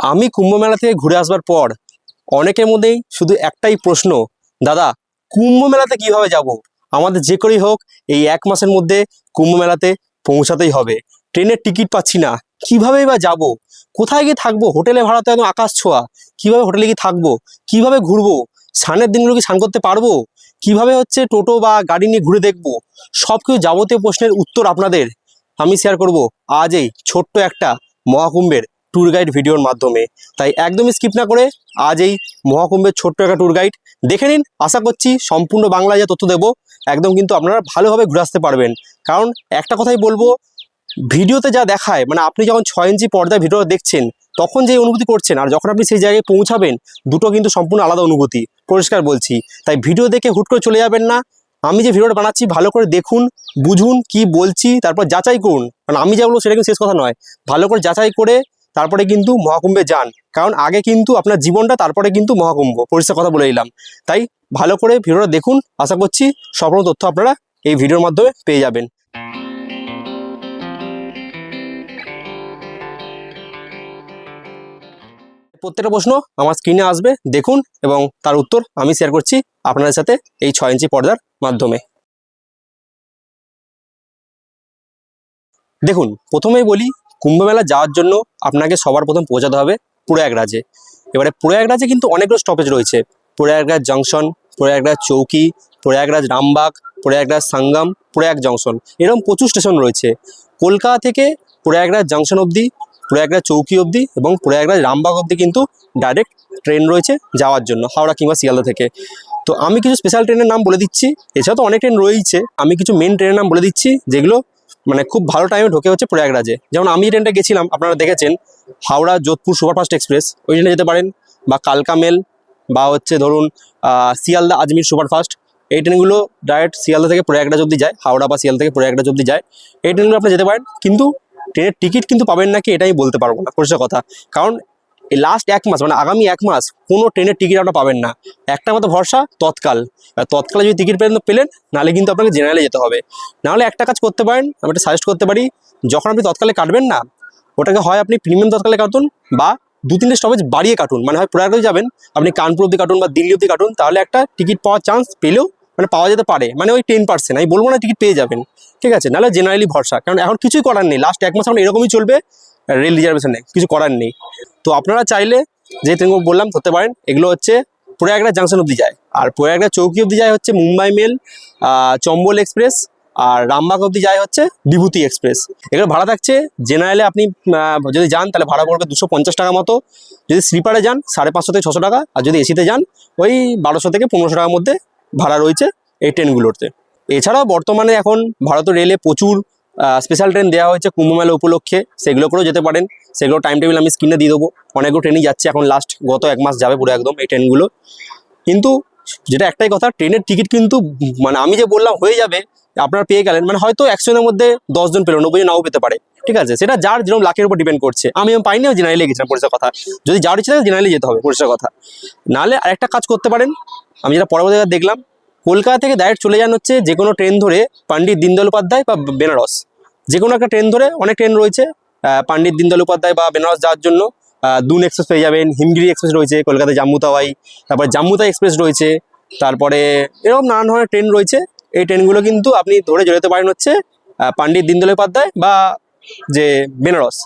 আমি কুম্ভ মেলা থেকে ঘুরে আসবার পর অনেকের মধ্যেই শুধু একটাই প্রশ্ন, দাদা, কুম্ভ মেলাতে কীভাবে যাব? আমাদের যে করেই হোক, এই এক মাসের মধ্যে কুম্ভ মেলাতে পৌঁছাতেই হবে। ট্রেনের টিকিট পাচ্ছি না। কিভাবেই বা যাব? কোথায় গিয়ে থাকব? হোটেলে ভাড়া তো একদম আকাশ ছোঁয়া। কীভাবে হোটেলে গিয়ে থাকব? কীভাবে ঘুরবো? স্নানের দিনগুলো কি স্নান করতে পারব? কীভাবে হচ্ছে টোটো বা গাড়ি নিয়ে ঘুরে দেখব? সব কিছু যাবতীয় প্রশ্নের উত্তর আপনাদের। আমি শেয়ার করব আজ এই ছোট্ট একটা মহাকুম্ভের ট্যুর গাইড ভিডিওর মাধ্যমে। তাই একদমই স্কিপ না করে আজ এই মহাকুম্ভের ছোট্ট একটা ট্যুর গাইড দেখে নিন। আশা করছি সম্পূর্ণ বাংলায় যা তথ্য দেবো, একদম কিন্তু আপনারা ভালোভাবে ঘুরে আসতে পারবেন। কারণ একটা কথাই বলব, ভিডিওতে যা দেখায় মানে আপনি যখন ছয় ইঞ্চি পর্দায় ভিডিও দেখছেন, তখন যে অনুভূতি করছেন, আর যখন আপনি সেই জায়গায় পৌঁছাবেন, দুটো কিন্তু সম্পূর্ণ আলাদা অনুভূতি, পরিষ্কার বলছি। তাই ভিডিও দেখে হুট করে চলে যাবেন না। আমি যে ভিডিওটা বানাচ্ছি, ভালো করে দেখুন, বুঝুন, কি বলছি, তারপর যাচাই করুন। কারণ আমি যা বলব সেটা কিন্তু শেষ কথা নয়। ভালো করে যাচাই করে তারপরে কিন্তু মহাকুম্ভে যান। কারণ আগে কিন্তু আপনার জীবনটা তারপরে কিন্তু মহাকুম্ভ, পরিষ্কার কথা বলে দিলাম তাই ভালো করে ভিডিওটা দেখুন, আশা করছি সব তথ্য আপনারা এই ভিডিওর মাধ্যমে পেয়ে যাবেন। প্রত্যেকটা প্রশ্ন আমার স্ক্রিনে আসবে, দেখুন এবং তার উত্তর আমি শেয়ার করছি আপনাদের সাথে এই ছয় ইঞ্চি পর্দার মাধ্যমে। দেখুন, প্রথমেই বলি কুম্ভমেলা যাওয়ার জন্য আপনাকে সবার প্রথম পৌঁছাতে হবে প্রয়াগরাজে। এবারে প্রয়াগরাজে কিন্তু অনেকগুলো স্টপেজ রয়েছে। প্রয়াগরাজ জংশন প্রয়াগরাজ চৌকি, প্রয়াগরাজ রামবাগ, প্রয়াগরাজ সাঙ্গাম, প্রয়াগ জংশন এরকম প্রচুর স্টেশন রয়েছে। কলকাতা থেকে প্রয়াগরাজ জংশন অবধি, প্রয়াগরাজ চৌকি অবধি এবং প্রয়াগরাজ রামবাগ অবধি কিন্তু ডাইরেক্ট ট্রেন রয়েছে যাওয়ার জন্য, হাওড়া কিংবা শিয়ালদা থেকে। তো আমি কিছু স্পেশাল ট্রেনের নাম বলে দিচ্ছি। এছাড়াও তো অনেক ট্রেন রয়েছে আমি কিছু মেন ট্রেনের নাম বলে দিচ্ছি, যেগুলো মানে খুব ভালো টাইমে ঢোকে হচ্ছে প্রয়াগরাজে। যেমন আমি ট্রেনটা গেছিলাম, আপনারা দেখেছেন, হাওড়া, যোধপুর সুপারফাস্ট এক্সপ্রেস, ওই ট্রেনে যেতে পারেন, বা কালকা মেল, বা হচ্ছে ধরুন শিয়ালদা আজমির সুপারফাস্ট, এই ট্রেনগুলো ডাইরেক্ট শিয়ালদা থেকে প্রয়াগরাজ অব্দি যায়, হাওড়া বা শিয়ালদা থেকে প্রয়াগরাজ অব্দি যায়। এই ট্রেনগুলো আপনি যেতে পারেন, কিন্তু ট্রেনের টিকিট কিন্তু পাবেন নাকি এটাই বলতে পারব না, পরিষ্কার কথা। কারণ এই লাস্ট এক মাস মানে আগামী এক মাস কোনো ট্রেনের টিকিট আপনারা পাবেন না। একটা মতো ভরসা, তৎকাল। তৎকালে যদি টিকিট পেলেন পেলেন, নাহলে কিন্তু আপনাকে জেনারেলে যেতে হবে। নাহলে একটা কাজ করতে পারেন, আমি একটা সাজেস্ট করতে পারি, যখন আপনি তৎকালে কাটবেন না, ওটাকে হয় আপনি প্রিমিয়াম তৎকালে কাটুন বা দু তিনটে স্টপেজ বাড়িয়ে কাটুন। মানে হয় প্রয়াগরাজ যাবেন, আপনি কানপুর অব্দি কাটুন বা দিল্লি অব্দি কাটুন, তাহলে একটা টিকিট পাওয়ার চান্স পেলেও মানে পাওয়া যেতে পারে। মানে ওই টেন পার্সেন্ট আমি বলব না টিকিট পেয়ে যাবেন। ঠিক আছে? নাহলে জেনারেলি ভরসা। কারণ এখন কিছুই করার নেই। লাস্ট এক মাস এখন এরকমই চলবে রেল রিজার্ভেশনে কিছু করার নেই। তো আপনারা চাইলে যে ট্রেনগুলো বললাম ধরতে পারেন, এগুলো হচ্ছে প্রয়াগরাজ জাংশন অব্দি যায়। আর প্রয়াগরাজ চৌকি অব্দি যায় হচ্ছে মুম্বাই মেল চম্বল এক্সপ্রেস, আর রামবাগ অব্দি যায় হচ্ছে বিভূতি এক্সপ্রেস। এগুলো ভাড়া থাকছে জেনারেলে আপনি যদি যান তাহলে ভাড়া পড়বে দুশো পঞ্চাশ টাকা মতো। যদি স্লিপারে যান, সাড়ে পাঁচশো থেকে ছশো টাকা, আর যদি এসিতে যান, ওই বারোশো থেকে পনেরোশো টাকার মধ্যে ভাড়া রয়েছে এই ট্রেনগুলোতে। এছাড়াও বর্তমানে এখন ভারতীয় রেলে প্রচুর স্পেশাল ট্রেন দেওয়া হয়েছে কুম্ভমেলা উপলক্ষে। সেগুলো করেও যেতে পারেন। সেগুলো টাইম টেবিল আমি স্ক্রিনে দিয়ে দেবো। অনেকগুলো ট্রেনই যাচ্ছে এখন লাস্ট গত এক মাস যাবে পুরো একদম এই ট্রেনগুলো কিন্তু যেটা একটাই কথা ট্রেনের টিকিট কিন্তু মানে আমি যে বললাম হয়ে যাবে, আপনারা পেয়ে গেলেন। মানে হয়তো একশোজনের মধ্যে দশজন পেল, নব্বই নাও পেতে পারে। ঠিক আছে? সেটা যার যেরকম লাখের উপর ডিপেন্ড করছে। আমি আমি পাইনি জেনারেলে গেছিলাম পরিষ্কার কথা। যদি যার ইচ্ছে থাকে জেনারেলে যেতে হবে পরিষ্কার কথা। নাহলে আরেকটা কাজ করতে পারেন। আমি যেটা পরবর্তী দেখলাম, কলকাতা থেকে ডাইরেক্ট চলে যান হচ্ছে যে কোনো ট্রেন ধরে পণ্ডিত দীনদয়াল উপাধ্যায় বা বেনারস। যে কোনো একটা ট্রেন ধরে অনেক ট্রেন রয়েছে আহ, পণ্ডিত দীনদয়াল উপাধ্যায় বা বেনারস যাওয়ার জন্য দুন এক্সপ্রেস পেয়ে যাবেন হিমগিরি এক্সপ্রেস রয়েছে কলকাতায় জাম্মু তাওয়াই তারপর জাম্মু এক্সপ্রেস রয়েছে তারপরে এরকম নানান ধরনের ট্রেন রয়েছে। এই ট্রেনগুলো কিন্তু আপনি ধরে যেতে পারেন হচ্ছে আহ, পণ্ডিত দীনদয়াল উপাধ্যায় বা যে বেনারস।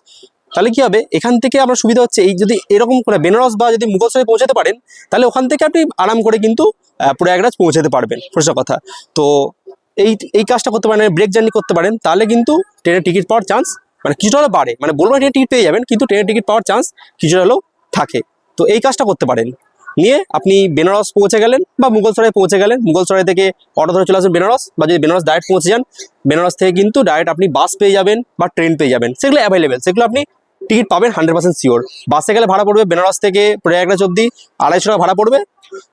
তাহলে কি হবে? এখান থেকে আপনার সুবিধা হচ্ছে এই যদি এরকম করে বেনারস বা যদি মুঘলসরাই পৌঁছাতে পারেন তাহলে ওখান থেকে আপনি আরাম করে কিন্তু প্রয়াগরাজ পৌঁছাতে পারবেন। পরিষ্কার কথা। তো এই এই কাজটা করতে পারেন ব্রেক জার্নি করতে পারেন, তাহলে কিন্তু ট্রেনের টিকিট পাওয়ার চান্স মানে কিছুটা হলেও বাড়ে। মানে বলব ট্রেনের টিকিট পেয়ে যাবেন, কিন্তু ট্রেনের টিকিট পাওয়ার চান্স কিছুটা হলেও থাকে। তো এই কাজটা করতে পারেন। নিয়ে আপনি বেনারস পৌঁছে গেলেন বা মুঘলসরাই পৌঁছে গেলেন। মুঘলসরাই থেকে অটো ধরে চলে আসবেন বেনারস বা যদি বেনারস ডাইরেক্ট পৌঁছে যান, বেনারস থেকে কিন্তু ডাইরেক্ট আপনি বাস পেয়ে যাবেন বা ট্রেন পেয়ে যাবেন। সেগুলো অ্যাভেলেবেল সেগুলো আপনি টিকিট পাবেন হান্ড্রেড পার্সেন্ট শিওর। বাসে গেলে ভাড়া পড়বে বেনারস থেকে প্রয়াগরাজ অব্দি আড়াইশো টাকা ভাড়া পড়বে।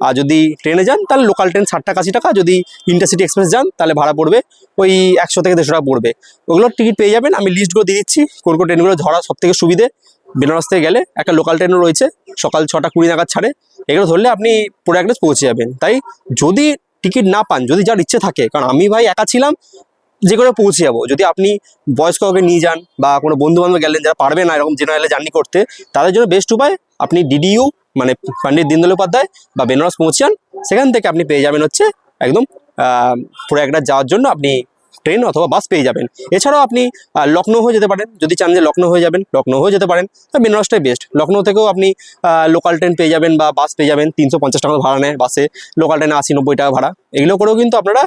আর যদি ট্রেনে যান, তাহলে লোকাল ট্রেন ষাট টাকা, আশি টাকা। যদি ইন্টারসিটি এক্সপ্রেস যান, তাহলে ভাড়া পড়বে ওই একশো থেকে দেড়শো টাকা পড়বে। ওগুলোর টিকিট পেয়ে যাবেন। আমি লিস্টগুলো দিয়ে দিচ্ছি। কোন কোন ট্রেনগুলো ধরা সব থেকে সুবিধে। বেনারস থেকে গেলে একটা লোকাল ট্রেনও রয়েছে। সকাল ছটা কুড়ি নাগাদ ছাড়ে। এগুলো ধরলে আপনি প্রয়াগরাজ পৌঁছে যাবেন। তাই যদি টিকিট না পান, যদি যার ইচ্ছে থাকে, কারণ আমি ভাই একা ছিলাম যে কোনো পৌঁছে যাব। যদি আপনি বয়স্ক কাউকে নিয়ে যান বা কোনো বন্ধু বান্ধব গেলেন যারা পারবে না এরকম জেনারেলে জার্নি করতে তাদের জন্য বেস্ট উপায় আপনি ডিডিইউ মানে পণ্ডিত দীনদয়াল উপাধ্যায় বা বেনারস পৌঁছান সেখান থেকে আপনি পেয়ে যাবেন হচ্ছে একদম আহ, প্রয়াগরাজ যাওয়ার জন্য আপনি ট্রেন অথবা বাস পেয়ে যাবেন। এছাড়াও আপনি লখনৌ হয়ে যেতে পারেন। যদি চান যে লখনৌ হয়ে যাবেন লখনৌ হয়ে যেতে পারেন। তো বেনারসটাই বেস্ট লখনৌ থেকেও আপনি লোকাল ট্রেন পেয়ে যাবেন বা বাস পেয়ে যাবেন। তিনশো পঞ্চাশ টাকা ভাড়া নেয় বাসে লোকাল ট্রেনে আশি নব্বই টাকা ভাড়া। এগুলো করেও কিন্তু আপনারা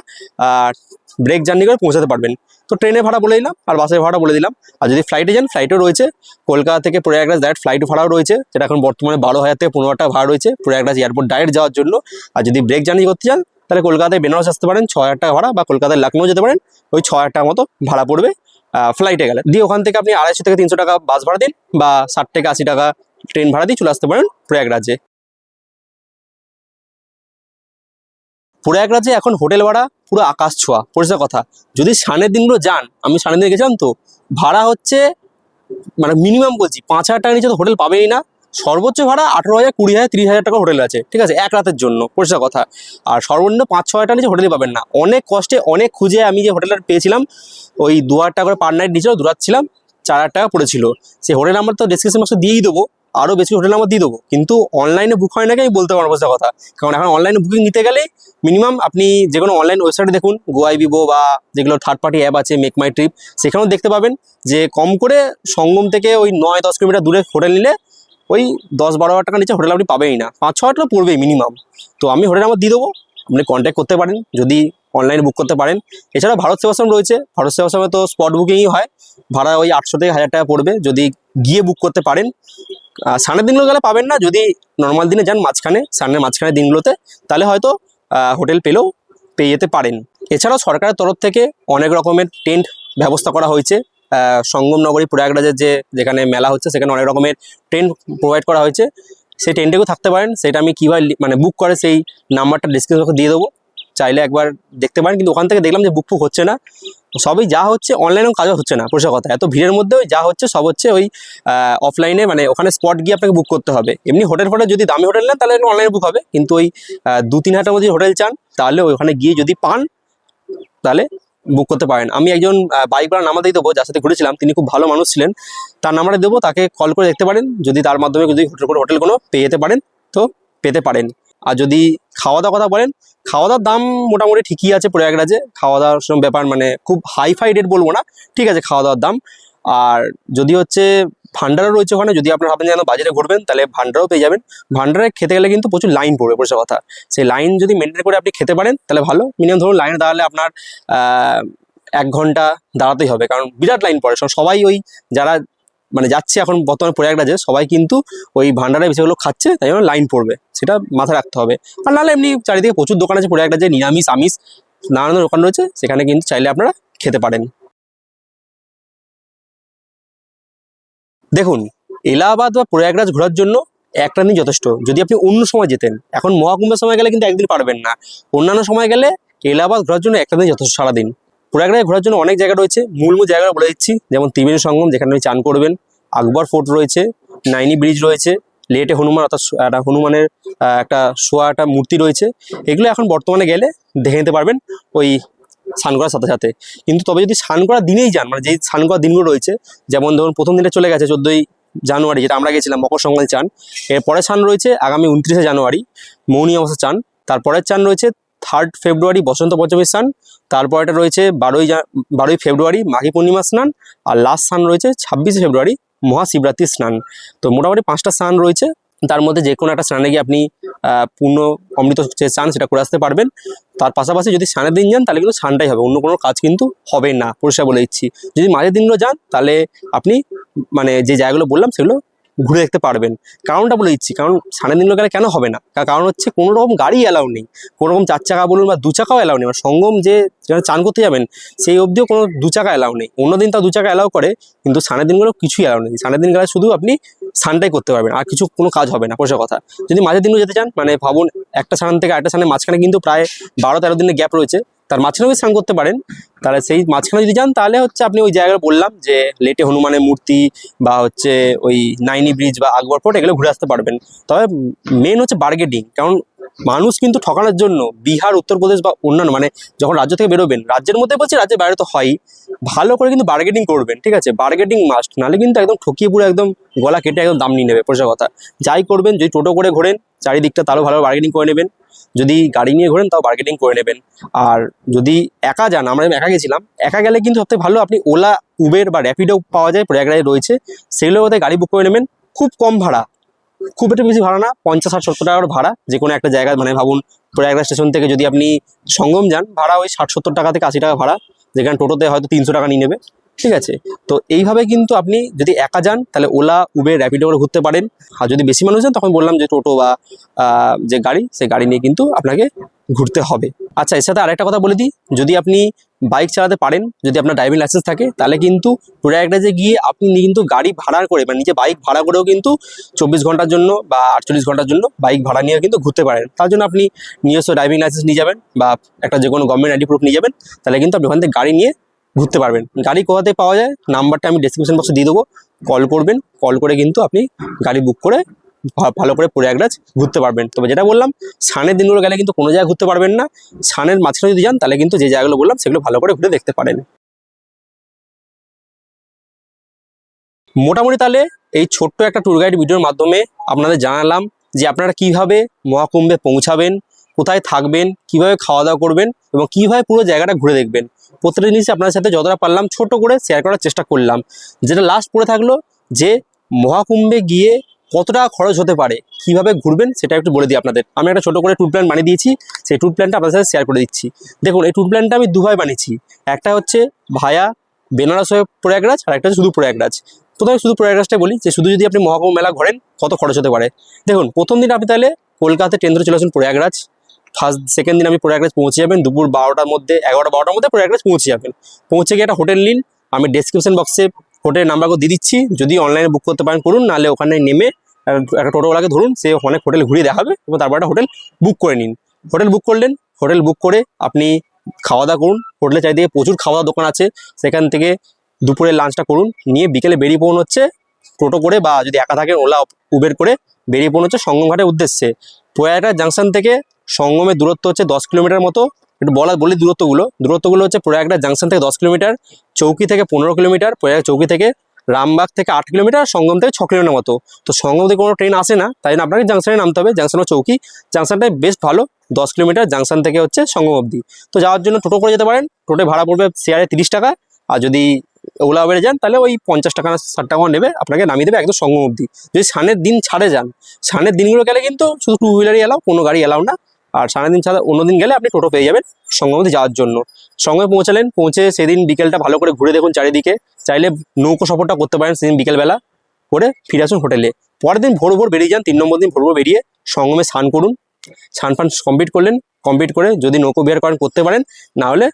ব্রেক জার্নি করে পৌঁছাতে পারবেন। তো ট্রেনে ভাড়া বলে দিলাম, আর বাসের ভাড়া বলে দিলাম। আর যদি ফ্লাইটে যান ফ্লাইটও রয়েছে। কলকাতা থেকে প্রয়াগরাজ ডাইরেক্ট ফ্লাইট ভাড়াও রয়েছে। যেটা এখন বর্তমানে বারো হাজার থেকে পনেরো টাকা ভাড়া রয়েছে। প্রয়াগরাজ এয়ারপোর্ট ডাইরেক্ট যাওয়ার জন্য। আর যদি ব্রেক জার্নি করতে চান তাহলে কলকাতায় বেনারস আসতে পারেন ছ হাজার টাকা ভাড়া বা কলকাতায় লখনৌ যেতে পারেন, ওই ছ হাজার টাকা মতো ভাড়া পড়বে ফ্লাইটে গেলে। দিয়ে ওখান থেকে আপনি আড়াইশো থেকে তিনশো টাকা বাস ভাড়া দিন বা ষাট থেকে আশি টাকা ট্রেন ভাড়া দিয়ে চলে আসতে পারেন প্রয়াগরাজে প্রয়াগরাজে এখন হোটেল ভাড়া পুরো আকাশ ছোঁয়া, পরিষ্কার কথা। যদি সানের দিনগুলো যান, আমি সানের দিন গেছিলাম তো, ভাড়া হচ্ছে মানে মিনিমাম বলছি, পাঁচ হাজার টাকা নিচে তো হোটেল পাবেই না। সর্বোচ্চ ভাড়া আঠেরো হাজার, কুড়ি হাজার, তিরিশ হাজার টাকা হোটেল আছে। ঠিক আছে, এক রাতের জন্য। পরিষ্কার কথা। আর সর্বনিম্ন পাঁচ ছ হাজার টাকা নিচে হোটেলই পাবেন না। অনেক কষ্টে, অনেক খুঁজে আমি যে হোটেলটা পেয়েছিলাম, ওই দু হাজার টাকা করে পার নাইট নিয়েছিল দূরাচ্ছিলাম চার হাজার টাকা পড়েছিল। সেই হোটেল নাম্বার তো ডিসক্রিপশন বক্সে দিয়েই দেবো। আরও বেশি হোটেল নাম্বার দিয়ে দেবো। কিন্তু অনলাইনে বুক হয় নাকি আমি বলতে পারব সে কথা। কারণ এখন অনলাইনে বুকিং নিতে গেলে মিনিমাম আপনি যে কোনো অনলাইন ওয়েবসাইটে দেখুন গোয়াই বিবো বা যেগুলো থার্ড পার্টি অ্যাপ আছে মেক মাই ট্রিপ সেখানেও দেখতে পাবেন যে কম করে সঙ্গম থেকে ওই নয়, দশ কিলোমিটার দূরে হোটেল নিলে ওই দশ বারো হাজার টাকা নিচে হোটেল আপনি পাবেই না। পাঁচ, ছ হাজার টাকা পড়বেই মিনিমাম তো আমি হোটেল আমার দিয়ে দেবো। আপনি কন্ট্যাক্ট করতে পারেন, যদি অনলাইনে বুক করতে পারেন। এছাড়া ভারত সেবাশ্রম রয়েছে। ভারত সেবাশ্রমে তো স্পট বুকিংই হয়। ভাড়া ওই আটশো থেকে হাজার টাকা পড়বে। যদি গিয়ে বুক করতে পারেন সানের দিনগুলো গেলে পাবেন না। যদি নর্মাল দিনে যান মাঝখানে সানের মাঝখানে দিনগুলোতে, তাহলে হয়তো হোটেল পেলেও পেয়ে যেতে পারেন। এছাড়াও সরকারের তরফ থেকে অনেক রকমের টেন্ট ব্যবস্থা করা হয়েছে। সঙ্গম নগরী, প্রয়াগরাজের যে যেখানে মেলা হচ্ছে, সেখানে অনেক রকমের ট্রেন প্রোভাইড করা হয়েছে। সেই ট্রেনটাকেও থাকতে পারেন। সেটা আমি কীভাবে মানে বুক করে সেই নাম্বারটা ডিসক্রিপশনে দিয়ে দেবো। চাইলে একবার দেখতে পারেন। কিন্তু ওখান থেকে দেখলাম যে বুক ফুক হচ্ছে না। সবই যা হচ্ছে অনলাইনেও কাজও হচ্ছে না পরিষ্কার কথা। এত ভিড়ের মধ্যেও যা হচ্ছে, সব হচ্ছে ওই অফলাইনে মানে ওখানে স্পট গিয়ে আপনাকে বুক করতে হবে। এমনি হোটেল ফোটেল যদি দামি হোটেল নেন, তাহলে অনলাইনে বুক হবে। কিন্তু ওই দু তিন হাজার মধ্যে হোটেল চান, তাহলে ওখানে গিয়ে যদি পান, তাহলে বুক করতে পারেন। আমি একজন বাইক ভাড়া দিয়ে দেবো, যার সাথে ঘুরেছিলাম, তিনি খুব ভালো মানুষ ছিলেন। তার নাম্বারে দেবো, তাকে কল করে দেখতে পারেন। যদি তার মাধ্যমে যদি হোটেল কোনো পেয়ে যেতে পারেন, তো পেতে পারেন। আর যদি খাওয়া দাওয়া কথা বলেন খাওয়া দাওয়ার দাম মোটামুটি ঠিকই আছে প্রয়াগরাজে। খাওয়া দাওয়ার সব ব্যাপার মানে খুব হাইফাই রেট বলব না। ঠিক আছে খাওয়া দাওয়ার দাম। আর যদি হচ্ছে ভান্ডারও রয়েছে ওখানে। যদি আপনার ভাবেন যেন বাজারে ঘুরবেন, তাহলে ভান্ডারও পেয়ে যাবেন। ভান্ডারে খেতে গেলে কিন্তু প্রচুর লাইন পড়বে পরিষ্কার কথা। সেই লাইন যদি মেনটেন করে আপনি খেতে পারেন, তাহলে ভালো। মিনিমাম ধরুন লাইনে দাঁড়ালে আপনার এক ঘণ্টা দাঁড়াতেই হবে। কারণ বিরাট লাইন পড়ে। সব- সবাই ওই যারা মানে যাচ্ছে এখন বর্তমানে প্রয়াগরাজে, সবাই কিন্তু ওই ভান্ডারের বিষয়গুলো খাচ্ছে, তাই জন্য লাইন পড়বে। সেটা মাথায় রাখতে হবে। আর নাহলে এমনি চারিদিকে প্রচুর দোকান আছে, প্রয়াগরাজে নিরামিষ, আমিষ নানান দোকান রয়েছে। সেখানে কিন্তু চাইলে আপনারা খেতে পারেন। দেখুন, এলাহাবাদ বা প্রয়াগরাজ ঘোরার জন্য একটা দিন যথেষ্ট। যদি আপনি অন্য সময় যেতেন, এখন মহাকুম্ভের সময় গেলে কিন্তু একদিন পারবেন না। অন্যান্য সময় গেলে এলাহাবাদ ঘোরার জন্য একটা দিন যথেষ্ট সারাদিন। প্রয়াগরাজ ঘোরার জন্য অনেক জায়গা রয়েছে, মূল মূল জায়গা বলে দিচ্ছি, যেমন ত্রিবেণী সঙ্গম, যেখানে আপনি চান করবেন। আকবর ফোর্ট রয়েছে, নাইনি ব্রিজ রয়েছে, লেটে হনুমান অর্থাৎ হনুমানের একটা শোয়া, একটা মূর্তি রয়েছে। এগুলো এখন বর্তমানে গেলে দেখে নিতে পারবেন। ওই স্নান করার সাথে সাথে। কিন্তু তবে যদি স্নান করার দিনেই যান মানে যেই স্নান করার দিনগুলো রয়েছে, যেমন ধরুন প্রথম দিনটা চলে গেছে চোদ্দোই জানুয়ারি, যেটা আমরা গেছিলাম, মকর সংক্রান্তি চান এরপরে চান রয়েছে আগামী উনত্রিশে জানুয়ারি, মৌনী অবস্থা চান তারপরের চান রয়েছে থার্ড ফেব্রুয়ারি বসন্ত পঞ্চমী স্নান তারপরেটা রয়েছে বারোই বারোই ফেব্রুয়ারি মাঘী পূর্ণিমা স্নান, আর লাস্ট স্নান রয়েছে ছাব্বিশে ফেব্রুয়ারি মহাশিবরাত্রি স্নান। তো মোটামুটি পাঁচটা স্নান রয়েছে তার মধ্যে যে কোনো একটা স্নানে গিয়ে আপনি পূর্ণ অমৃত যে স্নান সেটা করে আসতে পারবেন। তার পাশাপাশি যদি স্নানের দিন যান, তাহলে কিন্তু স্নানটাই হবে। অন্য কোনো কাজ কিন্তু হবে না। পরিষ্কার বলে দিচ্ছি। যদি মাঝের দিনগুলো যান, তাহলে আপনি মানে যে জায়গাগুলো বললাম, সেগুলো ঘুরে দেখতে পারবেন। কারণটা বলে দিচ্ছি, কারণ স্নানের দিনগুলো গেলে কেন হবে না? কারণ হচ্ছে কোনো রকম গাড়ি অ্যালাউ নেই, কোনো রকম চার চাকা বলুন বা দু চাকাও অ্যালাউ নেই। মানে সঙ্গম যে চান করতে যাবেন, সেই অবধিও কোনো দু চাকা অ্যালাউ নেই। অন্য দিন তাও দু চাকা অ্যালাউ করে, কিন্তু স্নানের দিনগুলো কিছুই অ্যালাউ নেই। স্নানের দিন গেলে শুধু আপনি স্নানটাই করতে পারবেন, আর কিছু কোনো কাজ হবে না পয়সা কথা। যদি মাঝের দিনও যেতে চান মানে ভাবুন একটা স্নান থেকে আরেকটা স্নানের মাঝখানে কিন্তু প্রায় বারো তেরো দিনের গ্যাপ রয়েছে। তার মাঝখানেও স্নান করতে পারেন, তাহলে সেই মাঝখানে যদি যান, তাহলে হচ্ছে আপনি ওই জায়গায় বললাম যে লেটে হনুমানের মূর্তি বা হচ্ছে ওই নাইনি ব্রিজ বা আকবর ফোর্ট এগুলো ঘুরে আসতে পারবেন। তবে মেন হচ্ছে বার্গেডিং কারণ মানুষ কিন্তু ঠকানোর জন্য বিহার উত্তরপ্রদেশ বা অন্যান্য মানে যখন রাজ্য থেকে বেরোবেন, রাজ্যের মধ্যে বলছি রাজ্যের বাইরে তো হয়ই, ভালো করে কিন্তু বার্গেটিং করবেন, ঠিক আছে? বার্গেটিং মাস্ট নাহলে কিন্তু একদম ঠকিয়ে পুরো একদম গলা কেটে একদম দাম নিয়ে নেবে পয়সা কথা। যাই করবেন, যদি টোটো করে ঘোরেন, চারিদিকটা তারও ভালো বার্গেটিং করে নেবেন। যদি গাড়ি নিয়ে ঘোরেন, তাও বার্গেটিং করে নেবেন। আর যদি একা যান, আমরা একা গেছিলাম, একা গেলে কিন্তু সবথেকে ভালো আপনি ওলা উবের বা র্যাপিডো পাওয়া যায়, প্রয়াগরাজে রয়েছে। সেগুলোর মধ্যে গাড়ি বুক করে নেবেন। খুব কম ভাড়া। খুব একটা বেশি ভাড়া না, পঞ্চাশ ষাট সত্তর টাকার ভাড়া যে কোনো একটা জায়গায় মানে ভাবুন প্রয়াগরাজ স্টেশন থেকে যদি আপনি সঙ্গম যান, ভাড়া ওই ষাট সত্তর টাকা থেকে আশি টাকা ভাড়া, যেখানে টোটোতে হয়তো তিনশো টাকা নিয়ে নেবে। ঠিক আছে? তো এইভাবে কিন্তু আপনি যদি একা যান, তাহলে ওলা, উবের র্যাপিডো করে ঘুরতে পারেন। আর যদি বেশি মানুষ যান, তখন বললাম যে টোটো বা যে গাড়ি, সেই গাড়ি নিয়ে কিন্তু আপনাকে ঘুরতে হবে। আচ্ছা এর সাথে আরেকটা কথা বলে দিই। যদি আপনি বাইক চালাতে পারেন, যদি আপনার ড্রাইভিং লাইসেন্স থাকে, তাহলে কিন্তু প্রয়াগরাজে গিয়ে আপনি কিন্তু গাড়ি ভাড়া করে মানে নিজে বাইক ভাড়া করেও কিন্তু চব্বিশ ঘণ্টার জন্য বা আটচল্লিশ ঘণ্টার জন্য বাইক ভাড়া নিয়ে কিন্তু ঘুরতে পারেন। তার জন্য আপনি নিজস্ব ড্রাইভিং লাইসেন্স নিয়ে যাবেন বা একটা যে কোনো গভর্নমেন্ট আইডি প্রুফ নিয়ে যাবেন। তাহলে কিন্তু আপনি ওখান থেকে গাড়ি নিয়ে ঘুরতে পারবেন। গাড়ি কোথাতে পাওয়া যায়, নাম্বারটা আমি ডিসক্রিপশন বক্সে দিয়ে দেবো। কল করবেন কল করে কিন্তু আপনি গাড়ি বুক করে ভালো করে প্রয়াগরাজ ঘুরতে পারবেন। তবে যেটা বললাম, সানের দিনগুলো গেলে কিন্তু কোনো জায়গায় ঘুরতে পারবেন না। সানের মাঝখানে যদি যান, তাহলে কিন্তু যে জায়গাগুলো বললাম, সেগুলো ভালো করে ঘুরে দেখতে পারেন। মোটামুটি তাহলে এই ছোট্ট একটা ট্যুর গাইড ভিডিওর মাধ্যমে আপনাদের জানালাম যে আপনারা কীভাবে মহাকুম্ভে পৌঁছাবেন, কোথায় থাকবেন, কীভাবে খাওয়া দাওয়া করবেন এবং কীভাবে পুরো জায়গাটা ঘুরে দেখবেন। প্রত্যেকটা জিনিসই আপনার সাথে যতটা পারলাম ছোট করে শেয়ার করার চেষ্টা করলাম। যেটা লাস্ট পড়ে থাকল যে মহাকুম্ভে গিয়ে কত টাকা খরচ হতে পারে, কীভাবে ঘুরবেন সেটা একটু বলে দিই আপনাদের। আমি একটা ছোট করে ট্যুর প্ল্যান বানিয়ে দিয়েছি, সেই ট্যুর প্ল্যানটা আপনাদের সাথে শেয়ার করে দিচ্ছি। দেখুন, এই ট্যুর প্ল্যানটা আমি দুভাবে বানিয়েছি। একটা হচ্ছে ভায়া বেনারস হয়ে প্রয়াগরাজ, আর একটা শুধু প্রয়াগরাজ। প্রথমে শুধু প্রয়াগরাজটা বলি, যে শুধু যদি আপনি মহাকুম্ভ মেলা ঘোরেন, কত খরচ হতে পারে। দেখুন, প্রথম দিন আপনি তাহলে কলকাতাতে ট্রেন ধরে চলে আসুন প্রয়াগরাজ। ফার্স্ট, সেকেন্ড দিন আপনি প্রয়াগরাজ পৌঁছে যাবেন, দুপুর বারোটার মধ্যে, এগারোটা বারোটার মধ্যে প্রয়াগরাজ পৌঁছে যাবেন। পৌঁছে গিয়ে একটা হোটেল নিন, আমি ডেসক্রিপশন বক্সে হোটেলের নাম্বারগুলো দিয়ে দিচ্ছি, যদি অনলাইনে বুক করতে পারেন, করুন, নাহলে ওখানে নেমে একটা টোটোওয়ালাকে ধরুন, সে অনেক হোটেল ঘুরিয়ে দেখাবে, এবং তারপর একটা হোটেল বুক করে নিন। হোটেল বুক করলেন, হোটেল বুক করে আপনি খাওয়া দাওয়া করুন হোটেলে চারিদিকে প্রচুর খাওয়া দোকান আছে, সেখান থেকে দুপুরে লাঞ্চটা করুন, নিয়ে বিকেলে বেরিয়ে পড়ুন হচ্ছে, টোটো করে বা যদি একা থাকেন, ওলা, উবের করে বেরিয়ে পড়ুন হচ্ছে সঙ্গম ঘাটের উদ্দেশ্যে। প্রয়াগরাজ জাংশন থেকে সঙ্গমের দূরত্ব হচ্ছে দশ কিলোমিটার মতো। একটু বলা বলি দূরত্বগুলো। দূরত্বগুলো হচ্ছে প্রয়াগরাজ জাংশন থেকে দশ কিলোমিটার, চৌকি থেকে পনেরো কিলোমিটার প্রয়াগ চৌকি থেকে রামবাগ থেকে আট কিলোমিটার, সঙ্গম থেকে ছ কিলোমিটার মতো। তো সঙ্গম থেকে কোনো ট্রেন আসে না, তাই আপনাকে জাংশনে নামতে হবে। জাংশন ও চৌকি। জাংশনটাই বেশ ভালো। দশ কিলোমিটার জাংশন থেকে হচ্ছে সঙ্গম অবধি। তো যাওয়ার জন্য টোটো করে যেতে পারেন। টোটো ভাড়া পড়বে শেয়ারে তিরিশ টাকা। আর যদি ওলা উবেরে যান, তাহলে ওই পঞ্চাশ টাকা না ষাট টাকা নেবে। আপনাকে নামিয়ে দেবে একদম সঙ্গম অবধি। যদি সানের দিন ছাড়ে যান, সানের দিনগুলো গেলে কিন্তু শুধু টু হুইলারই এলাও কোনো গাড়ি এলাও না। আর সানের দিন ছাড়া অন্য দিন গেলে আপনি টোটো পেয়ে যাবেন সঙ্গম অবধি যাওয়ার জন্য। সঙ্গে পৌঁছালেন, পৌঁছে সেদিন বিকেলটা ভালো করে ঘুরে দেখুন চারিদিকে। চাইলে নৌকো সফরটা করতে পারেন সেদিন বিকেলবেলা করে ফিরে আসুন হোটেলে পরের দিন ভোর ভোর বেরিয়ে যান, তিন নম্বর দিন ভোর ভোর বেরিয়ে সঙ্গমে স্নান করুন। স্নান ফান কমপ্লিট করলেন কমপ্লিট করে যদি নৌকো বিহার করেন করতে পারেন, না হলে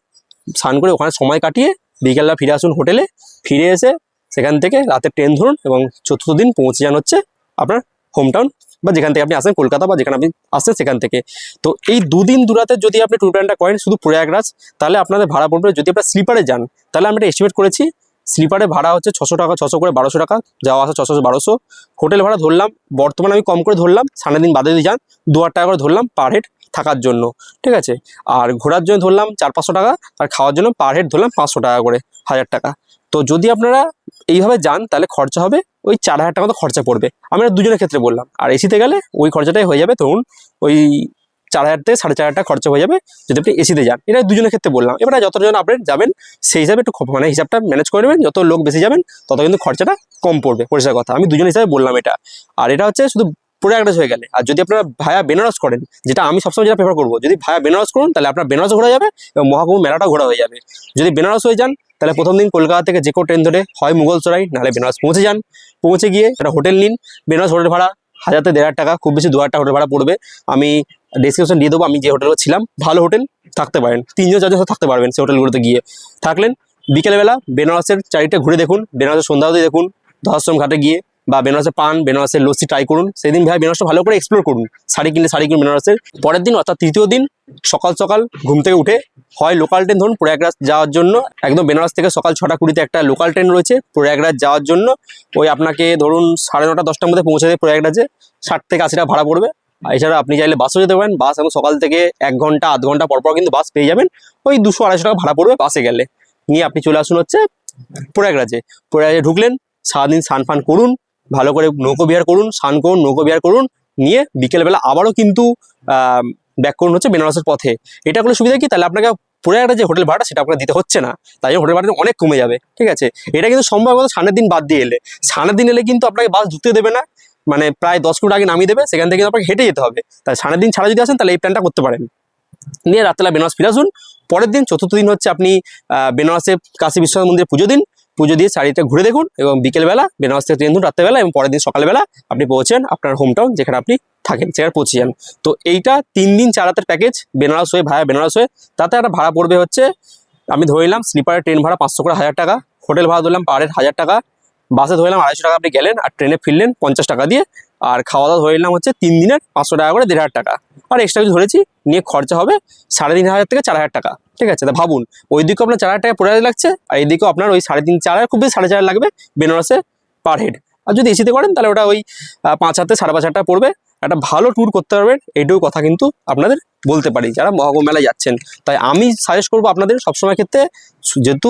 স্নান করে ওখানে সময় কাটিয়ে বিকেলবেলা ফিরে আসুন হোটেলে ফিরে এসে সেখান থেকে রাতে ট্রেন ধরুন এবং চতুর্থ দিন পৌঁছে যান হচ্ছে আপনার হোম টাউন বা যেখান থেকে আপনি আসেন কলকাতা বা যেখানে আপনি আসছেন সেখান থেকে। তো এই দুদিন দুরাতে যদি আপনি ট্যুর প্ল্যানটা করেন শুধু প্রয়াগরাজ, তাহলে আপনাদের ভাড়া পড়বে। যদি আপনার স্লিপারে যান, তাহলে আমরা এস্টিমেট করেছি স্লিপারে ভাড়া হচ্ছে ছশো টাকা, ছশো করে বারোশো টাকা, যাওয়া আসা ছশো, বারোশো। হোটেল ভাড়া ধরলাম, বর্তমানে আমি কম করে ধরলাম সাড়ে দিন বাদে যদি যান, দু হাজার টাকা করে ধরলাম পার হেড থাকার জন্য, ঠিক আছে? আর ঘোরার জন্য ধরলাম চার পাঁচশো টাকা, আর খাওয়ার জন্য পার হেড ধরলাম পাঁচশো টাকা করে, হাজার টাকা। তো যদি আপনারা এইভাবে যান, তাহলে খরচা হবে ওই চার হাজার টাকা মতো খরচা পড়বে। আমরা দুজনের ক্ষেত্রে বললাম, আর এসিতে গেলে ওই খরচাটাই হয়ে যাবে, ধরুন ওই চার হাজার থেকে সাড়ে চার হাজার টাকা খরচা হয়ে যাবে যদি আপনি এসিতে যান। এটা দুজনের ক্ষেত্রে বললাম। এবারে যতজন আপনি যাবেন, সেই হিসাবে একটু মানে হিসাবটা ম্যানেজ করে নেবেন। যত লোক বেশি যাবেন, তত কিন্তু খরচাটা কম পড়বে পরিষ্কার কথা। আমি দুজন হিসাবে বললাম এটা। আর এটা হচ্ছে শুধু প্রয়াগরাজ হয়ে গেলে। আর যদি আপনারা ভায়া বেনারস করেন, যেটা আমি সবসময় যেটা প্রেফার করব, যদি ভায়া বেনারস করুন, তাহলে আপনার বেনারস ঘোরা যাবে এবং মহাকুম্ভ মেলাটাও ঘোরা হয়ে যাবে। যদি বেনারস হয়ে যান তাহলে প্রথম দিন কলকাতা থেকে যে কোনো ট্রেন ধরে হয় মুঘলসরাই, নাহলে বেনারস পৌঁছে যান। পৌঁছে গিয়ে একটা হোটেল নিন। বেনারস হোটেল ভাড়া হাজার থেকে দেড় টাকা, খুব বেশি দু হাজার টাকা হোটেল ভাড়া পড়বে। আমি ডিসক্রিপশন দিয়ে দেবো, আমি যে হোটেলে ছিলাম, ভালো হোটেল থাকতে পারেন। তিনজন চারজন থাকতে পারবেন সেই হোটেলগুলোতে গিয়ে। থাকলেন, বিকেলবেলা বেনারসের চারিটা ঘুরে দেখুন, বেনারসের সন্ধ্যাবধি দেখুন ধর্ষণ ঘাটে গিয়ে। বা বেনারসে পান বেনারসের লস্যি ট্রাই করুন। সেদিন ভাই বেনারসটা ভালো করে এক্সপ্লোর করুন। শাড়ি কিনলে শাড়ি কিনুন বেনারসের পরের দিন অর্থাৎ তৃতীয় দিন সকাল সকাল ঘুম থেকে উঠে হয় লোকাল ট্রেন ধরুন, প্রয়াগরাজ যাওয়ার জন্য। একদম বেনারস থেকে সকাল ছটা কুড়িতে একটা লোকাল ট্রেন রয়েছে, প্রয়াগরাজ যাওয়ার জন্য। ওই আপনাকে ধরুন সাড়ে নটা, দশটার মধ্যে পৌঁছে দেবে প্রয়াগরাজে। ষাট থেকে আশি টাকা ভাড়া পড়বে। এছাড়া আপনি চাইলে বাসও যেতে পারেন। বাস এখন সকাল থেকে এক ঘণ্টা, আধ ঘণ্টা পর পর কিন্তু বাস পেয়ে যাবেন। ওই দুশো, আড়াইশো টাকা ভাড়া পড়বে বাসে গেলে। নিয়ে আপনি চলে আসুন হচ্ছে প্রয়াগরাজে। প্রয়াগরাজে ঢুকলেন, সারাদিন স্নান ফান করুন। ভালো করে নৌকো বিহার করুন, স্নান করুন, নৌকো বিহার করুন, নিয়ে বিকেলবেলা আবারও কিন্তু ব্যাক করুন হচ্ছে বেনারসের পথে। এটা করলে সুবিধা কি? তাহলে আপনাকে পুরো একটা যে হোটেল ভাড়া, সেটা আপনাকে দিতে হচ্ছে না। তাই হোটেল ভাড়াটা অনেক কমে যাবে, ঠিক আছে? এটা কিন্তু সম্ভবত সানের দিন বাদ দিয়ে এলে। সানের দিন এলে কিন্তু আপনাকে বাস ঢুকতে দেবে না মানে প্রায় দশ মিনিট আগে নামিয়ে দেবে, সেখান থেকে আপনাকে হেঁটে যেতে হবে। তাই সানের দিন ছাড়া যদি আসেন, তাহলে এই প্ল্যানটা করতে পারেন। নিয়ে রাত্রেলা বেনারস ফিরে আসুন। পরের দিন, চতুর্থ দিন হচ্ছে আপনি বেনারসে কাশী বিশ্বনাথ মন্দিরে পুজো দিন। পুজো দিয়ে চারিটা ঘুরে দেখুন এবং বিকেলবেলা, বেনারস থেকে ট্রেন ধরুন রাত্রেবেলা এবং পরের দিন সকালবেলা আপনি পৌঁছেন আপনার হোম টাউন যেখানে আপনি থাকেন সেখানে পৌঁছে যান। তো এইটা তিন দিন চার রাতের প্যাকেজ বেনারস হয়ে, ভায়া বেনারস হয়ে। তাতে একটা ভাড়া পড়বে হচ্ছে, আমি ধরে নিলাম স্লিপারের ট্রেন ভাড়া পাঁচশো করে হাজার টাকা হোটেল ভাড়া ধরলাম পার হাজার টাকা বাসে ধরলাম আড়াইশো টাকা আপনি গেলেন আর ট্রেনে ফিরলেন পঞ্চাশ টাকা দিয়ে। আর খাওয়া দাওয়া ধরে নিলাম হচ্ছে তিন দিনের পাঁচশো টাকা করে দেড় হাজার টাকা। আর এক্সট্রা কিছু ধরেছি, নিয়ে খরচা হবে সাড়ে তিন হাজার থেকে চার হাজার টাকা। ঠিক আছে? তা ভাবুন, ওই দিকেও আপনার চার হাজার টাকা পড়ে লাগছে, আর এইদিকেও আপনার ওই সাড়ে তিন, চার খুব বেশি সাড়ে চার লাগবে বেনারসে পার হেড আর যদি এসিতে করেন, তাহলে ওটা ওই পাঁচ থেকে সাড়ে পাঁচ হাজার পড়বে। একটা ভালো ট্যুর করতে পারবেন, এইটুকু কথা কিন্তু আপনাদের বলতে পারি, যারা মহাকুম্ভ মেলায় যাচ্ছেন। তাই আমি সাজেস্ট করব আপনাদের সবসময় ক্ষেত্রে যেহেতু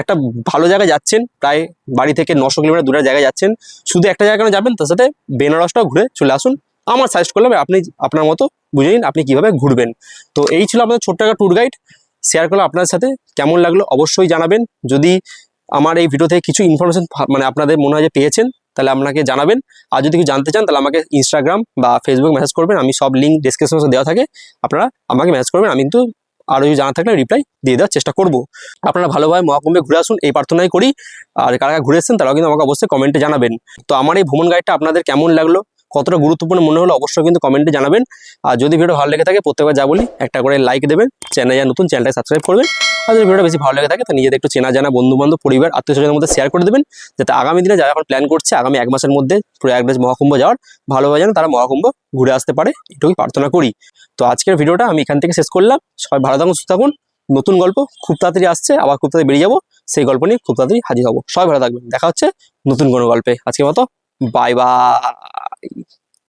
একটা ভালো জায়গায় যাচ্ছেন, প্রায় বাড়ি থেকে নশো কিলোমিটার দূরের জায়গায় যাচ্ছেন, শুধু একটা জায়গায় যাবেন, তার সাথে বেনারসটাও ঘুরে চলে আসুন। আমার সাজেস্ট করলাম, আপনি আপনার মতো বুঝে নিন আপনি কীভাবে ঘুরবেন। তো এই ছিল আপনাদের ছোট্ট একটা ট্যুর গাইড শেয়ার করলাম আপনার সাথে। কেমন লাগল অবশ্যই জানাবেন। যদি আমার এই ভিডিও থেকে কিছু ইনফরমেশন মানে আপনাদের মনে হয় যে পেয়েছেন, তাহলে আপনাকে জানাবেন। আর যদি কিছু জানতে চান, তাহলে আমাকে ইনস্টাগ্রাম বা ফেসবুক মেসেজ করবেন। আমি সব লিঙ্ক ডিসক্রিপশনে দেওয়া থাকে। আপনারা আমাকে মেসেজ করবেন। আমি কিন্তু আরও যদি জানা থাকলে রিপ্লাই দিয়ে দেওয়ার চেষ্টা করব। আপনারা ভালোভাবে মহাকুম্ভে ঘুরে আসুন, এই প্রার্থনাই করি। আর কারা কারা ঘুরে এসেছেন, তারাও কিন্তু আমাকে অবশ্যই কমেন্টে জানাবেন। তো আমার এই ভ্রমণ গাইডটা আপনাদের কেমন লাগল? কতটা গুরুত্বপূর্ণ মনে হলো অবশ্যই কিন্তু কমেন্টে জানাবেন। আর যদি ভিডিও ভালো লেগে থাকে, প্রত্যেকবার যা বলি, একটা করে লাইক দেবেন চ্যানেলে যা নতুন চ্যানেলটা সাবস্ক্রাইব করবেন। আর যদি ভিডিওটা বেশি ভালো লেগে থাকে, তা নিজেদের একটু চেনা জানা বন্ধু বান্ধব, পরিবার, আত্মীয় স্বজনের মধ্যে শেয়ার করে দেবেন, যাতে আগামী দিনে যারা এখন প্ল্যান করছে, আগামী এক মাসের মধ্যে প্রয়াগরাজ মহাকুম্ভ যাওয়ার ভালোভাবে যেন তারা মহাকুম্ভ ঘুরে আসতে পারে, এটুকুই প্রার্থনা করি। তো আজকের ভিডিওটা আমি এখান থেকে শেষ করলাম। সবাই ভালো থাকুন, সুস্থ থাকুন। নতুন গল্প খুব তাড়াতাড়ি আসছে, আবার খুব তাড়াতাড়ি বেরিয়ে যাব। সেই গল্প নিয়ে খুব তাড়াতাড়ি হাজির হব। সবাই ভালো থাকবেন। দেখা হচ্ছে নতুন কোনো গল্পে। আজকের মতো バイバーイ